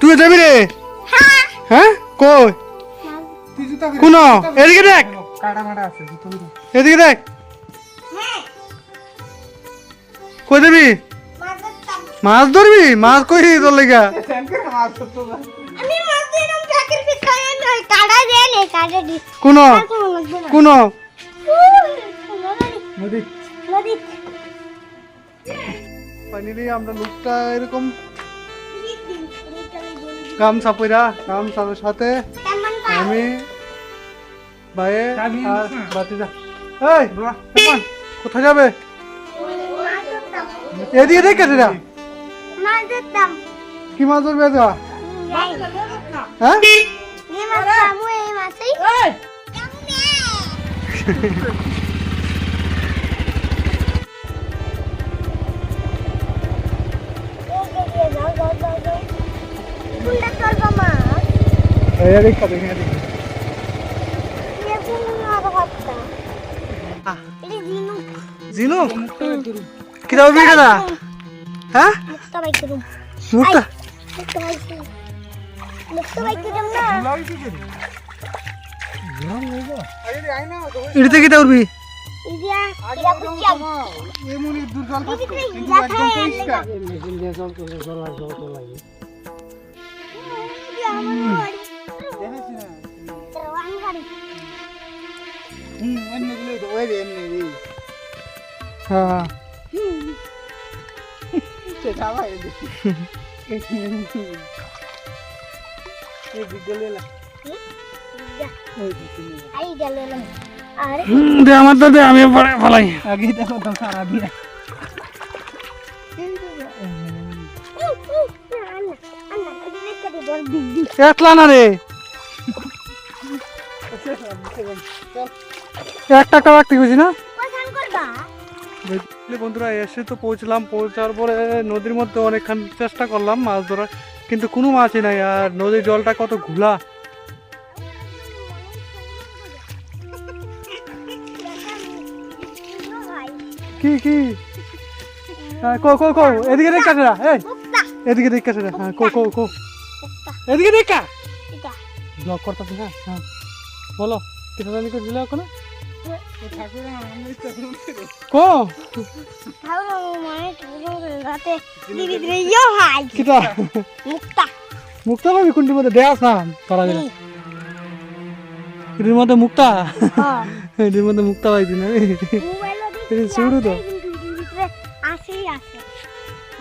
তুই যাবি রে? হ্যাঁ। কই? কোন এদিকে দেখ। এদিকে দেখ। কই যাবি? মাছ ধরবি? মাছ কই তোর লেগা? কোন কোনো লাগবে কোন নদী। নদী। ফাইনালি আমরা লোকটা এরকম গামছা পইরা গামছার সাথে আমি ভাইয়ে আর বাতিজা এই কেমন কোথায় যাবে? এদিকে দেখ যা। দিতাম কি মাছ ধরবে যা হ্যাঁ? এই মাছ এই মাছ এই। গরম নেই গো আরে আই না। ইড়তে কি দাউরবি ইদিয়া ইয়া কুচিয়াম এমনি দূর জল ইদি থাকতো করে কিন্তু একদম পরিষ্কার হ্যাঁ দে আমার তো দে আমি পরে ফলাই আগে দেখো তো সারা দিয়া একলা না রে এক টাকা রাখতে গেছি না? বন্ধুরা এসে তো পৌঁছলাম পৌঁছার পরে নদীর মধ্যে অনেকক্ষণ চেষ্টা করলাম মাছ ধরার কিন্তু কোনো মাছই নাই আর নদীর জলটা কত ঘোলা। কি কি? হ্যাঁ কো কো কো এদিকে দেখ কাছে এই। এদিকে দেখ কাছে হ্যাঁ কো কো কো। এদিকে দেখ। কা ব্লক করতেছি হ্যাঁ হ্যাঁ। বলো কেটে জানি করে দিলে ওখানে? কো? মানে ইয়ো কিটা মুক্তা। মুক্তা পাবি? কোনটির মধ্যে দেয়াস না? করা গেলে এটির মধ্যে মুক্তা? হ্যাঁ। এটির মধ্যে মুক্তা পাইছি না। আমি মোবাইল এই ছোড়ো তো।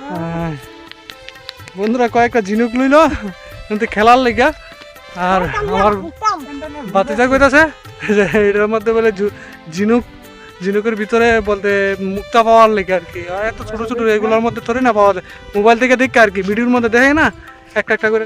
আহ, বন্ধুরা কয়েকটা ঝিনুক লইল। কিন্তু খেলার লেগা। আর আমার বাতিজা কইতাছে। এটার মধ্যে বলে ঝিনুক, ঝিনুকের ভিতরে বলতে মুক্তা পাওয়ার লেগে আর কি। এত ছোট ছোট এগুলোর মধ্যে থরে না পাওয়া যায়। মোবাইল থেকে দেখে আর কি, ভিডিওর মধ্যে দেখে না? একটা একটা করে